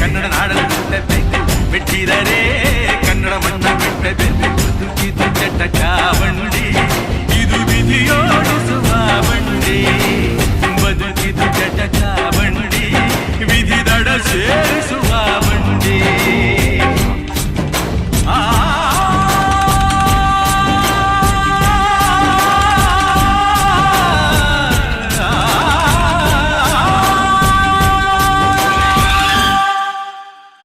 ಕನ್ನಡ ನಾಡನ್ನು